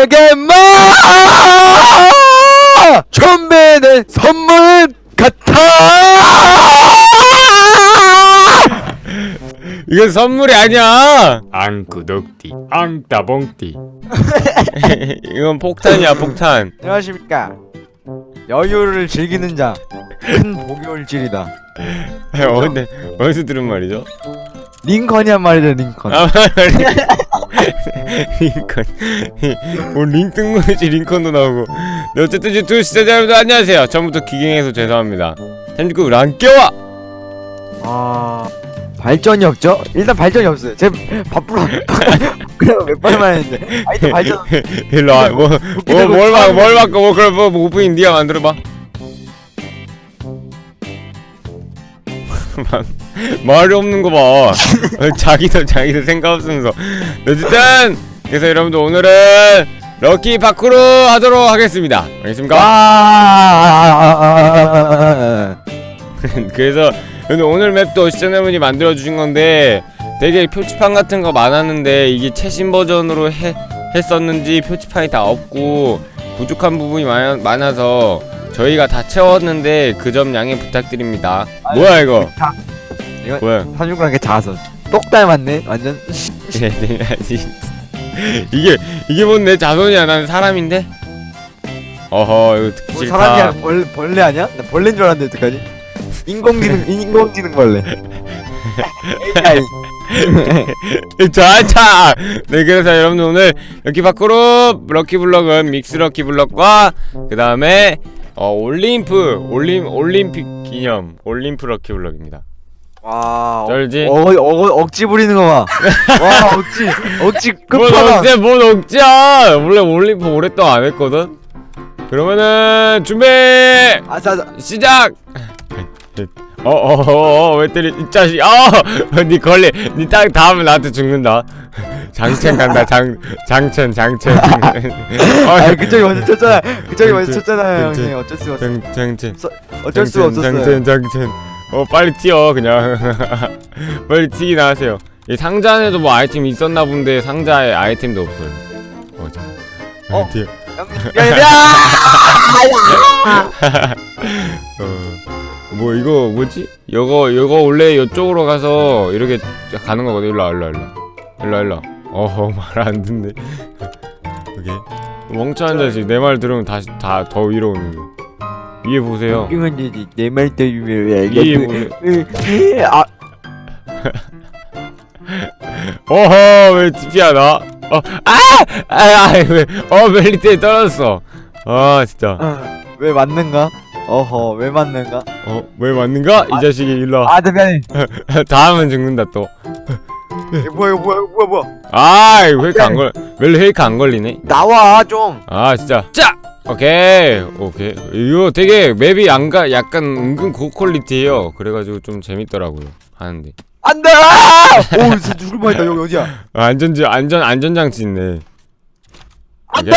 내게만 준비된 선물 같아 이건 선물이 아니야. 앙구덕띠, 앙따봉띠. 이건 폭탄이야, 폭탄. 안녕하십니까 여유를 즐기는 자큰 복이 올지리다 어디 어디서 들은 말이죠? 링컨이 한 말이죠 링컨 아, 링컨. 뭐 링뜬 거지 링컨도 나오고. 네, 어쨌든 유튜브 시청자 여러분들 안녕하세요. 처음부터 기갱해서 죄송합니다. 현직국 랑깨와 아 발전이 없죠? 일단 발전이 없어요 제 바쁘러 그래서 몇 번만 했는데 아 일단 발전 일로 와. 뭐뭘 바, 뭘 바꿔? 뭐 그럼 뭐 오프닝 네가 만들어 봐. 말이 없는 거 봐. 자기도 자기도 생각 없으면서. 어쨌든 그래서 여러분들 오늘은 럭키 파크로 하도록 하겠습니다. 알겠습니까? 아 그래서 근데 오늘 맵도 시청자분이 만들어 주신 건데 되게 표지판 같은 거 많았는데 이게 최신 버전으로 해, 했었는지 표지판이 다 없고 부족한 부분이 많아, 많아서 저희가 다 채웠는데 그 점 양해 부탁드립니다. 뭐야 이거? 이거 뭐야? 삼육구랑 게 작아서 똑 닮았네 완전 이게 이게 뭔내 자손이야? 난 사람인데. 어허 이거 듣기 뭐 싫다. 사람이야 벌, 벌레 아니야? 나 벌레인 줄 알았는데 어떡하지? 인공지능 인공지능 벌레 AI 자자 네 그래서 여러분들 오늘 럭키 파크로 럭키 블럭은 믹스 럭키 블럭과 그 다음에 어 올림프 올림 올림픽 기념 올림프 럭키 블럭입니다 와 쩔지? 어, 어, 어, 억지 부리는 거 봐 와 억지 억지 뭔 끝판왕 억지야? 뭔 억지야? 원래 올림프 오랫동안 안 했거든. 그러면은 준비! 아자자. 시작! 어어어어 왜 때리 이 자식 어니 걸리 니딱 닿으면 나한테 죽는다. 장첸 간다 장 장첸 장첸. 아 그쪽이 먼저 쳤잖아. 그쪽이 먼저 쳤잖아요 장- 형님. 어쩔 수가 없어 장 장첸. 어쩔 수가 없었어요. 장첸 장첸 어 빨리 튀어 그냥 빨리 튀기나 하세요 이 상자 안에도 뭐 아이템 있었나 본데 상자에 아이템도 없어요 어, 자. 어? 야! 어, 뭐 이거 뭐지? 이거 이거 원래 이쪽으로 가서 이렇게 가는 거거든. 일로 와, 일로 와, 일로 와. 일로 와, 일로 와. 어허 말 안 듣네. 오케이. 멍청한 자식 내 말 들으면 다시 다 더 위로 오는 거. 위에 보세요. 이건 이제 내말 때문에 왜 위에 보세요. 이게 아 어허 왜 TP야 나? 어, 아! 아, 아, 왜? 어, 멜리트에 떨어졌어. 아, 진짜. 아, 왜 맞는가? 어허 왜 맞는가? 어, 왜 맞는가? 이 자식이 일로 와. 아 대표님 다음은 죽는다 또. 이거 뭐야 이거 뭐야 이거 뭐야 뭐야 아, 이거 안 걸, 멜리 회크 안 걸리네. 나와 좀 아 진짜 짜 오케이 오케이. 이거 되게 맵이 안가 약간 은근 고퀄리티예요. 그래가지고 좀 재밌더라고요 하는데. 안돼! 오 진짜 죽을 뻔했다 여기 어디야? 아, 안전지 안전 안전장치 있네. 안돼!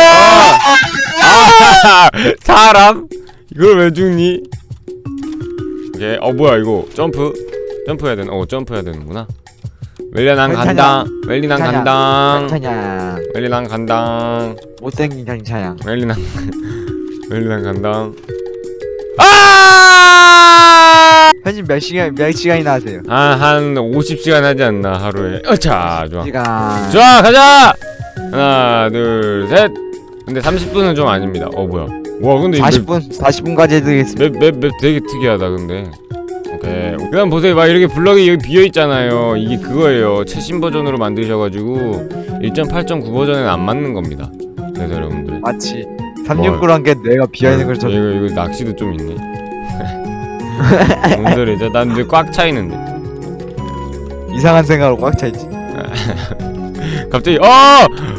아! 사람? 이걸 왜 죽니? 오케이 어 뭐야 이거. 점프. 점프해야 되나 어 점프해야 되는구나 괜찮아. 간다. 난 간다. 멜리 난 간다. 못생긴 난 멜리 난 간다. 아! 편집 몇 시간 몇 시간이나 하세요? 한, 한 50시간 하지 않나 하루에. 어차 좋아. 시간. 좋아 가자! 하나 둘 셋. 근데 30분은 좀 아닙니다. 어 뭐야. 와 근데 40분 40분까지 해드리겠습니다. 맵맵 맵 되게 특이하다 근데 오케이 그 다음 보세요. 막 이렇게 블럭이 여기 비어 있잖아요. 이게 그거예요. 최신 버전으로 만드셔가지고 1.8.9 버전에는 안 맞는 겁니다. 그래서 여러분들. 마치 369란 게 내가 비어 있는 걸 저... 이거 이거 낚시도 좀 있네. 뭔 소리죠 난 이제 꽉차 있는데. 이상한 생각으로 꽉 차 있지. 갑자기 어!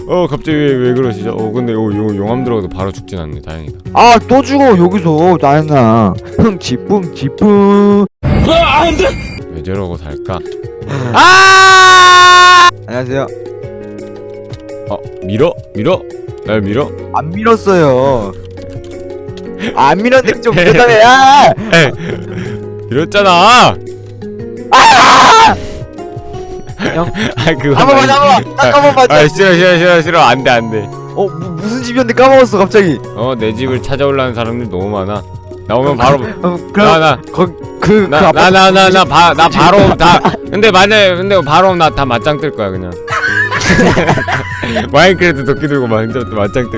어 갑자기 왜, 왜 그러시죠? 어 근데 어, 용, 용암 들어가도 바로 죽진 않네. 다행이다. 아 또 죽어 여기서. 나연아. 흥지뿡 지뿡 아, 아, 안 돼! 왜 저러고 살까? 아! 안녕하세요. 어, 밀어? 밀어? 날 밀어? 안 밀었어요. 안 밀었는데 좀 대단해. 아! 밀었잖아! 아! 형. 아, 그거. 한 번만, 한 번만. 딱 한번 아, 아, 맞자. 싫어, 싫어, 싫어, 싫어. 안 돼, 안 돼. 어, 무, 무슨 집이었는데 까먹었어 갑자기. 어, 내 집을 찾아올라는 사람들 너무 많아. 나오면 바로 어, 나나그나 나 나 나나 그, 그 바로 다 근데 만약 근데 바로 나 다 맞짱 뜰 거야 그냥. 마인크래프트 도끼 들고 맞짱 맞짱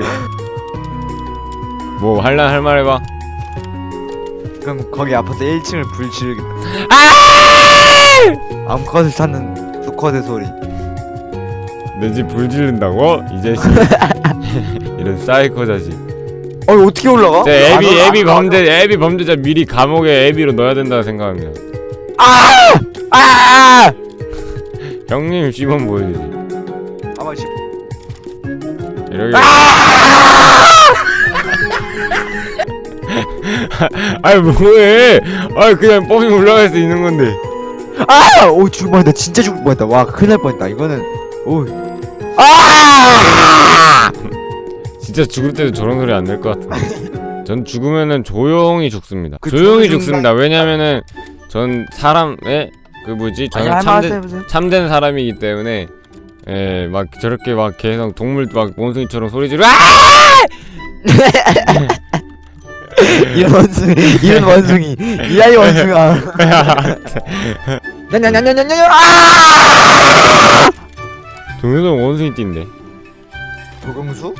뜰뭐 할라 할 말 해봐. 그럼 거기 아파트 1층을 불 지르겠다 암컷을 아! 찾는 수컷의 소리 내 집 불 지른다고? 이제 이런 사이코 자식. 어 어떻게 올라가? 네, 애비 애비 범죄 애비 범죄자 미리 감옥에 애비로 넣어야 된다 생각합니다. 아! 아! 형님 씹은 보여지. 가만 있어. 이렇게. 아이 뭐해? 아이 그냥 뻥이 올라갈 수 있는 건데. 아! 오 죽을 뻔했다 진짜 죽을 뻔했다 와 큰일 날 뻔했다 이거는 오 아! 진짜 죽을 때도 저런 소리 안 낼 것 같은데. 전 죽으면은 조용히 죽습니다. 그 조용히 죽는 죽습니다. 왜냐면은 전 사람의 그 뭐지? 저는 할 말씀 참된, 참된 사람이기 때문에 예 막 저렇게 막 계속 동물 막 원숭이처럼 소리 지르 아! 이런 원숭이 이런 원숭이. 이 아이 원숭아 냐냐냐냐냐냐 동료는 원숭이 띠인데. 조경수?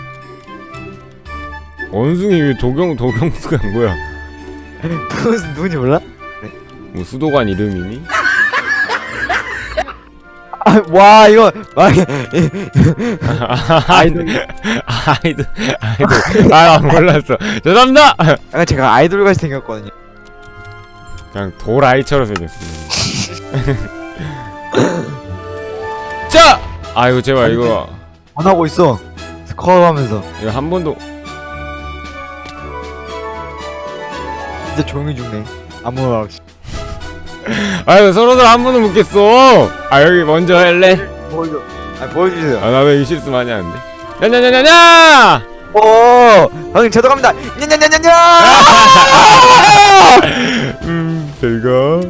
원숭이 왜 도경 도경수가 한 거야? 도경수 누군지 몰라? 네. 뭐 수도관 이름이니? 아, 와 이거 아, 아이돌? 아이돌 아이돌. 아, 아 몰랐어. 죄송합니다! 약간 제가 아이돌 같이 생겼거든요. 그냥 도라이처럼 생겼습니다. 자! 아이고 제발 이거. 안 뭐, 뭐 하고 있어? 스쿼하면서. 이거 한 번도 진짜 조용히 죽네. 아무 말 없이. 아유 서로들 한 번은 묻겠어? 아 여기 먼저 할래? 보여줘. 아 보여주세요. 아 나도 이 실수 많이 하는데. 야야야야야! 오 어, 형님 저도 갑니다. 냐냐냐냐냐 음 즐거.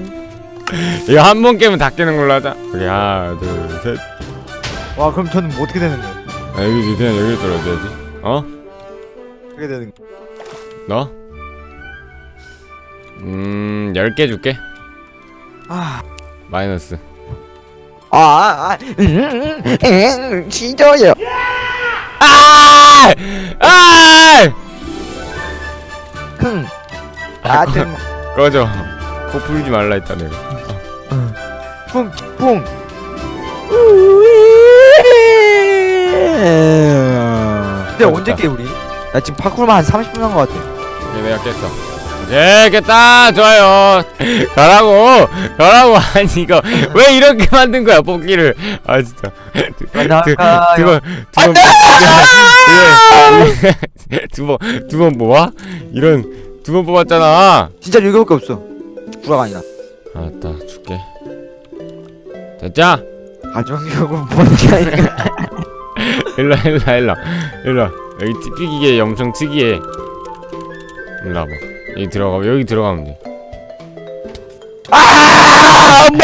이거 한 번 깨면 다 깨는 걸로 하자. 우리 하나 둘셋. 와 그럼 저는 뭐 어떻게 되는 거예요? 아, 여기 그냥 여기 떨어져야지. 어? 어떻게 되는 거 너? 음, 10개 줄게. 아, 마이너스. 아, 아, 아, 음, 음, 싫어요. 아! 아! 아, 아 좀, 꺼져. 코 풀지 말라 했다며. 뿡, 뿡. 근데 언제 깨 우리? 나 지금 파쿠르만 한 30분 한 것 같아. 얘 내가 깼어. 예, 네, 겠다 좋아요. 가라고, 가라고. 아니 이거 왜 이렇게 만든 거야 뽑기를? 아 진짜. 두번두번두번두번두번 아! 이런 두 번 뽑았잖아. 진짜 일곱밖에 없어. 구라가 아니라. 알았다, 줄게. 됐자. 가정이라고 뭔게 아니. 일라 일라 일라 일라 여기 특이기계 엄청 특이해. 일라 봐. 여기 들어가 여기 들어가면 돼. 아! 뭐!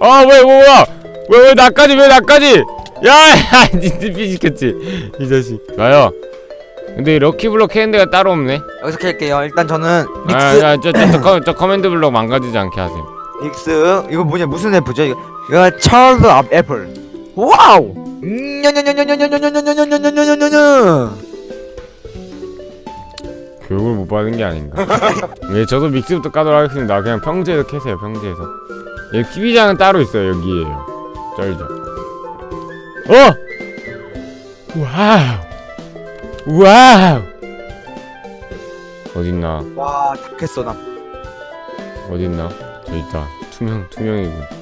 아, 왜, 뭐, 야 왜, 왜, 나까지, 왜, 나까지! 야, 니들 삐지겠지. 이 자식. 나요. 근데 럭키블럭 캔디가 따로 없네. 여기서 캘게요. 일단 저는 아, 닉스, 저, 저, 저, 저 커맨드 블럭 망가지지 않게 하세요. 닉스. 이거 뭐냐? 무슨 애플죠? 이거, 이거 찰드 애플. 와우! 교육을 못 받은 게 아닌가. 예, 저도 믹스부터 까도록 하겠습니다. 그냥 평지에서 캐세요, 평지에서. 예, 키위장은 따로 있어요, 여기에요. 쩔죠. 어! 와우! 와우! 어딨나? 와, 탁했어, 나. 어딨나? 저 있다. 투명, 투명이군.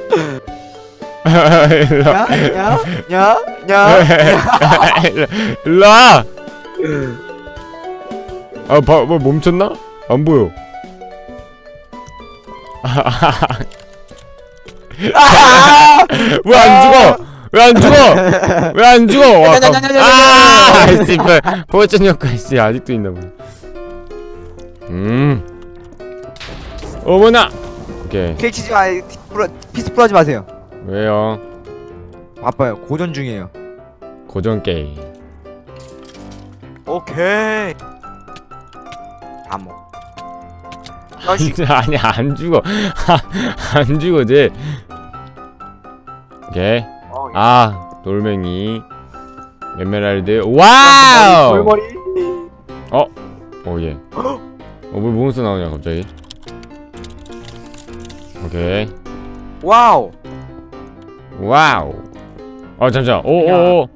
일로 와! 아, 봐, 뭐 멈췄나? 안 보여. 왜 안 죽어? 왜 안 죽어? 왜 안 죽어? 와, 깜- 아, 씨발. 포션 효과 씨 아직도 있나 보네. 음. 어머나. 오케이. 캐치지 마 피스 풀하지 마세요 왜요? 바빠요. 고전 중이에요. 고전 게임. 오케이. 안먹 다시 아니 안 죽어. 안 죽어 쟤. 오케이. 어, 아 돌멩이. 에메랄드. 와우! 골머리. 오예. 어뭐 몬스터 나오냐 갑자기? 오케이. 와우 와우. 아 잠시만. 오오오.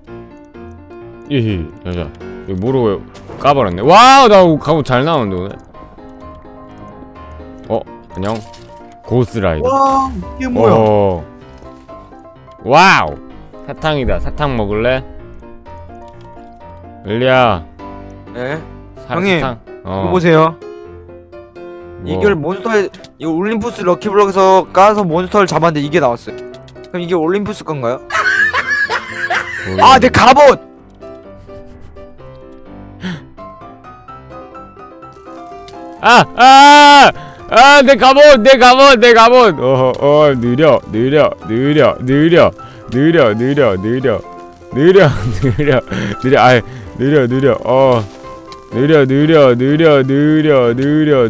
이히 잠시만. 이거 모르고 까버렸네. 와우 나 갑옷 잘 나오는데 오늘. 어 안녕. 고스라이더. 와 이게 뭐야? 어. 와우. 사탕이다. 사탕 먹을래? 엘리야. 네 사, 형님, 사탕. 어. 이거 보세요. 뭐. 이걸 몬스터에 이거 올림푸스 럭키블럭에서 까서 몬스터를 잡았는데 이게 나왔어요 그럼 이게 올림푸스 건가요? 모르겠네. 아내 갑옷 아! 아! 아! 내 갑옷! 내 갑옷! 내 갑옷! 어, 어, 느려, 느려, 느려, 느려, 느려, 느려, 느려, 느려, 느려, 느려, 아, 느려, 느려, 어, 느려, 느려, 느려, 느려, 느려, 느려, 느려,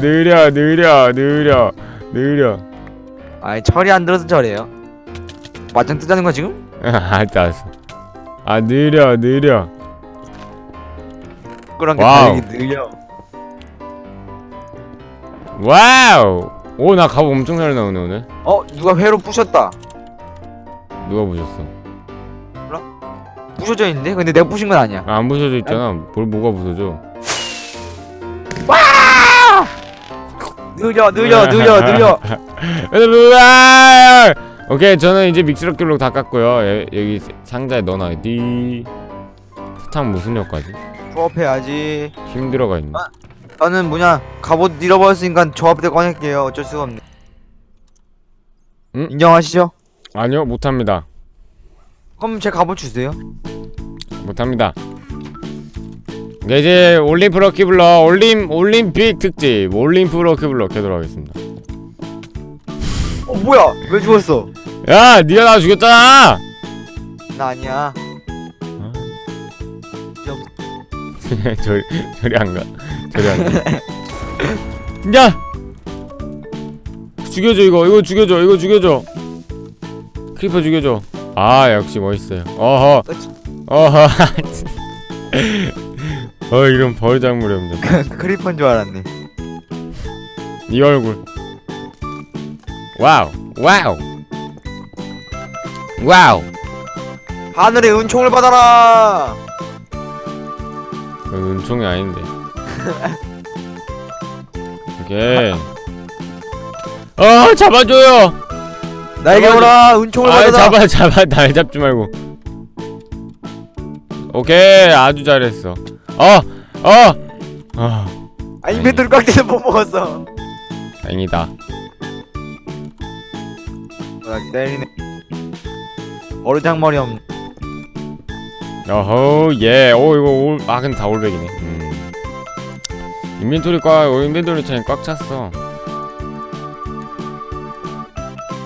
느려, 느려, 느려, 느려. 아이 철이 안 들어서 저래요 맞짱 뜨자는 거 지금? 알았어, 알았어. 아, 느려, 느려. 그런 게 와우. 달리기 느려 와우! 오, 나 갑옷 엄청 잘 나오네, 오늘. 어 누가 회로 부셨다 누가 보셨어? 부셔져 있는데? 근데 내가 부신 건 아니야 아, 안 부서져 있잖아. 뭘 뭐가 부서져? 느려 느려 느려 느려 으아! 오케이, 저는 이제 믹스러킬로 다 깠고요. 예, 여기 상자에 넣어놔야 돼. 사탕 무슨 효과지? 조합해야지 힘 들어가 있네. 나는 뭐냐 갑옷 잃어버렸으니까 조합대 꺼낼게요 어쩔 수가 없네 응? 인정하시죠? 아니요, 못합니다. 그럼 제 갑옷 주세요 못합니다. 네, 이제 올림프 럭키블럭 올림 올림픽 특집 올림프 럭키블럭 하도록 하겠습니다. 어 뭐야 왜 죽었어 야, 니가 나 죽였잖아. 나 아니야 저리 저리 안 가. 저리 안 가. 야! 죽여줘 이거 이거 죽여줘 이거 죽여줘. 크리퍼 죽여줘. 아 역시 멋있어요. 어허 어허. 어 이런 벌작물이 없네. 크리퍼인 줄 알았네 네 얼굴. 와우 와우 와우. 하늘의 은총을 받아라 그건 은총이 아닌데. 오케이. 어 잡아줘요. 나에게 잡아줘. 오라 은총을 아 받아라 잡아 잡아 날 잡지 말고. 오케이 아주 잘했어. 어 어. 아아 인벤토리 꽉 돼서 못 먹었어 다행이다. 나 때리네 어르장머리 없네 어허 예. 오 이거 올, 아 근데 다 올백이네. 음. 인벤토리 꽉 어, 인벤토리 창이 꽉 찼어.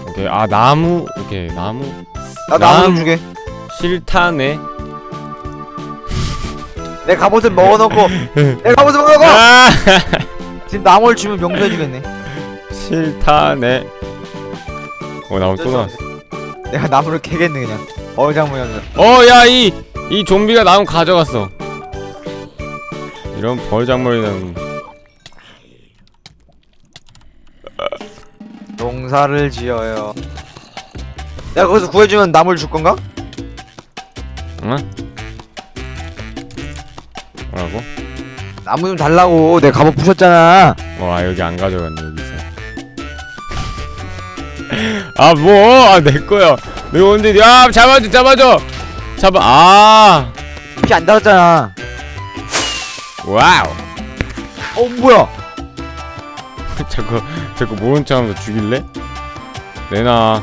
오케이 아 나무 오케이 나무 나 나무 좀 주게 싫다네. 내 갑옷을 먹어놓고 내 갑옷을 먹어놓고 아 지금 나무를 주면 명수해주겠네 싫다네. 어 나왔어. 내가 나무를 캐겠네 그냥 어르장머리 없네 어야 이 이 좀비가 나무 가져갔어. 이런 벌장머리는 농사를 지어요 내가 거기서 구해주면 나무를 줄 건가? 응? 나무 좀 달라고. 내가 갑옷 부셨잖아. 와 여기 안 가져갔네 여기서. 아뭐? 내 거야. 내가 언제 야 잡아줘 잡아줘! 잡아 아! 피 안 달았잖아. 와우! 어 뭐야? 자꾸 자꾸 모른 척하면서 죽일래? 내놔.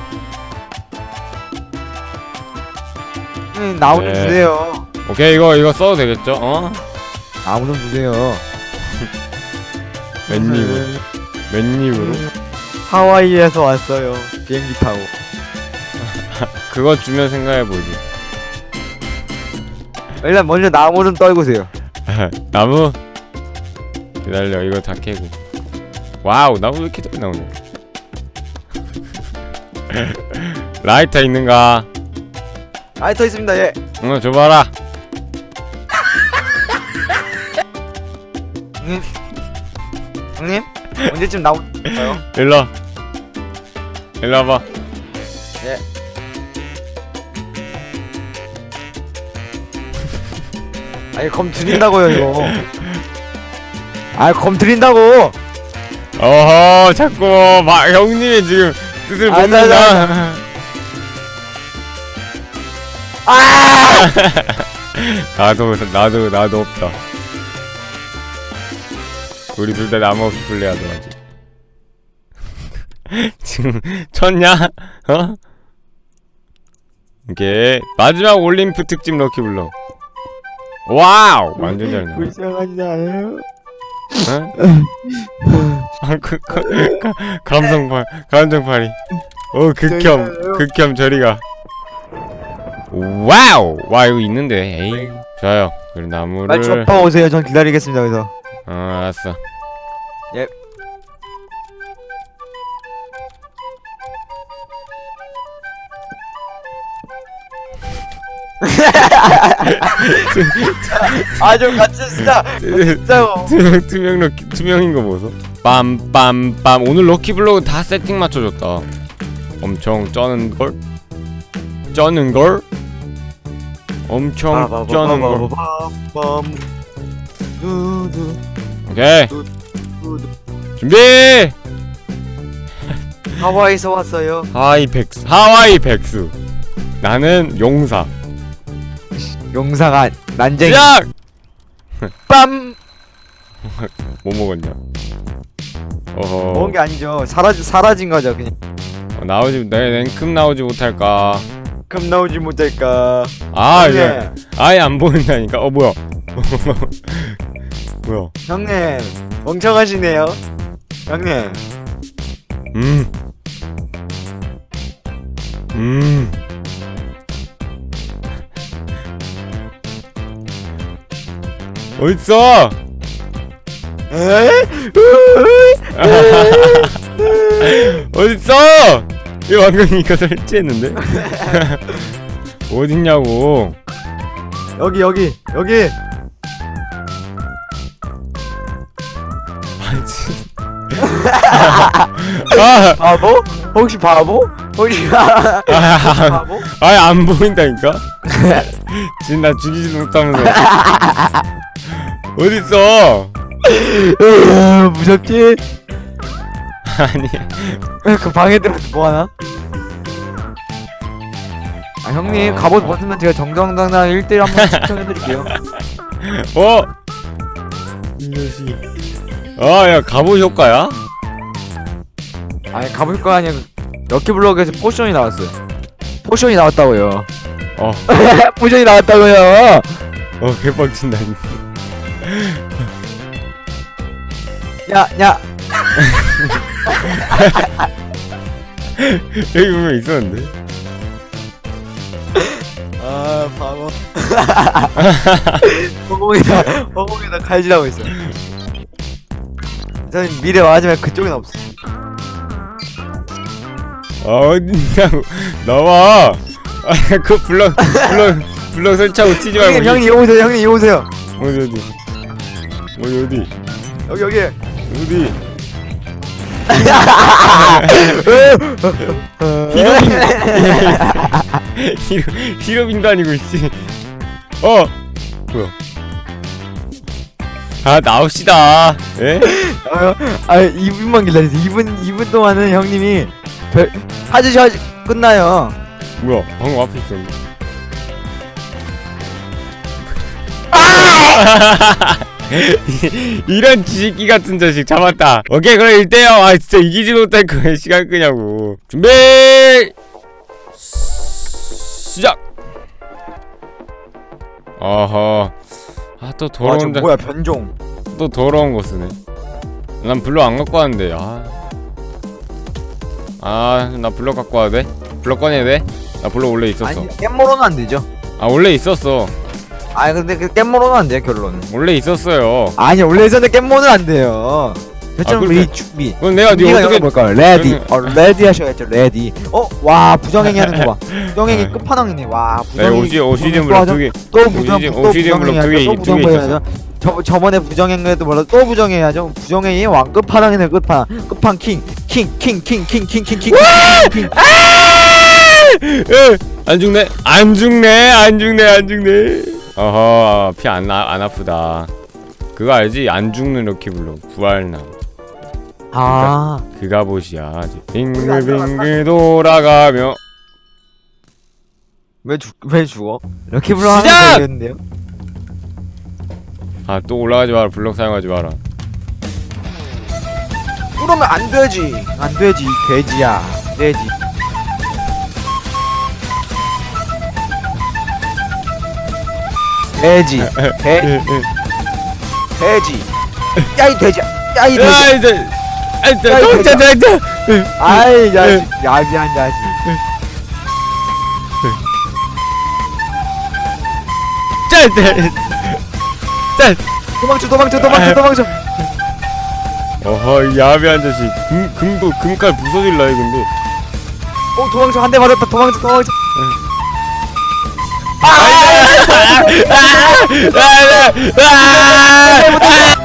나무 좀 네. 주세요. 오케이 이거 이거 써도 되겠죠? 어? 나무 좀 주세요. 맨입으로. 맨입으로? 하와이에서 왔어요. 비행기 타고. 그거 주면 생각해보지. 일단 먼저 나무 좀 떨구세요. 나무? 기다려 이거 다 캐고. 와우 나무 왜 이렇게 잘 나오냐? 라이터 있는가? 라이터 있습니다 예. 응 줘봐라 언제쯤 나무 줄까요? 일로 일로 와봐. 아니 검 드린다고요 이거. 아검 드린다고! 어허 자꾸 막 형님의 지금 뜻을 아, 나, 못낸다. 아 나도 나도 나도 없다 우리 둘 다 나무 없이 플레이하더라지 지금 쳤냐? 어? 오케이 마지막 올림프 특집 럭키블럭. 와우! 완전 잘 나와. 불쌍하지 않아요? 어? 아, 그, 그, 가, 감성파 감정파리 오 극혐 극혐 저리가. 와우! 와 이거 있는데. 에이 좋아요. 그럼 나무를 빨리 접하 오세요. 전 기다리겠습니다 그래서 어 알았어. 예. 아 좀 같이 쓰자. 진짜요 투명 투명 럭키 투명인 거 보소. 빰빰빰. 오늘 럭키블럭은 다 세팅 맞춰줬다. 엄청 쩌는 걸? 쩌는 걸? 엄청 쩌는 걸. 두두 오케이. 준비! 하와이에서 왔어요. 하와이 백수. 하와이 백수. 나는 용사. 용사가 난쟁이. 시작! 빰! 뭐 먹었냐? 어허. 먹은 게 아니죠. 사라지 사라진 거죠 그냥. 어, 나오지 내 랭큼 나오지 못할까? 금 나오지 못할까? 아 이거. 형님 아예 안 보인다니까? 어 뭐야 뭐야 형님 멍청하시네요 형님 음. 음. 어딨어? 에? 어딨어? 이거 방금 이거 설치했는데? 어딨냐고? 여기 여기 여기 아, 진- 아, 바보? 혹시 바보? 혹시 바- 아, 바보? 아예 안 보인다니까? 지금 나 죽이지도 못하면서 어딨어? 으, 무섭지? 아니 그 방에 들어서 뭐하나? 아 형님 아. 갑옷 벗으면 제가 정정당당 1대1 한번 시청해드릴게요 어? 이 자식 아야 갑옷 효과야? 아니 갑옷 거 아니야 럭키 블럭에서 포션이 나왔어요. 포션이 나왔다고요. 어, 포션이 나왔다고요. 어 개빡친다 야야. 여기 보면 있었는데. 아 바보 허공에다 허공에다 칼질하고 있어 저는 미래 마지막에 그쪽엔 없어 아 어딨냐고 나와. 아 그거 블럭 블럭 블럭 설치하고 튀지 말고 형님 형님 오세요? 형님 오세요? 어디 어디? 어디 어디? 여기 여기. 어디? 히로 히로빈도 아니고 씨. 어! 뭐야 아 나옵시다. 예? 아, 아 2분만 기다리세요. 2분 2분 동안은 형님이 별 사주셔 끝나요. 뭐야 방금 앞에 있었는데 이런 지식기 같은 자식 잡았다. 오케이 그럼 1대0 아 진짜 이기지 못할 거야 시간 끄냐고. 준비! 시작! 어허 아 또 아, 저 더러운 자, 뭐야 변종. 또 더러운 거 쓰네. 난 블럭 안 갖고 왔는데 아아나 블럭 갖고 와도 돼? 블럭 꺼내야 돼? 나 블럭 원래 있었어. 아니 깻모로는 안 되죠? 아 원래 있었어. 아 근데 그 깻모로는 안 돼요 결론은. 원래 있었어요. 아니 원래 있었는데 깻모는 안 돼요 결정 그렇게- 리 준비. 그럼 내가 네 준비가 어떻게 볼까요 레디. 그러면- 어 레디 하셔야죠 레디. 어 와 부정행위 하는 거 봐. 부정행위 아. 끝판왕이네. 와 네, 부정행위 오시 오시즌 또 블럭 하죠? 두개. 또 부정 오시즌- 또 오시즌 블럭 두 개- 부정행위 두개 또 있었어. 부정행위 저 저번에 부정행위도 몰라 또 부정행위하죠? 부정행위 왕 끝판왕이네 끝판. 끝판 킹킹킹킹킹킹킹킹킹 안 죽네? 안 죽네? 안 죽네? 안 죽네? 어허 피 안 안 아프다. 그거 알지? 안 죽는 럭키 블럭 부활남 아. 그 갑옷이야 빙글빙글 돌아가며. 왜 죽, 왜 죽어? 이렇게 불러하면 시작! 되겠는데요? 아 또 올라가지 마라. 블럭 사용하지 마라. 그러면 안 되지. 안 되지 돼지야. 돼지. 돼지. 돼 돼지. 야 이 돼지야. 야 이 돼지. 야 이제 아 아이 자식 야비한 자식 짤짤 짤 도망쳐 도망쳐 도망쳐 도망쳐 어허 이 야비한 자식 금 금도 금칼 부서질라 해 근데 어 도망쳐 한 대 맞았다 도망쳐 도망쳐 아, 아, 아,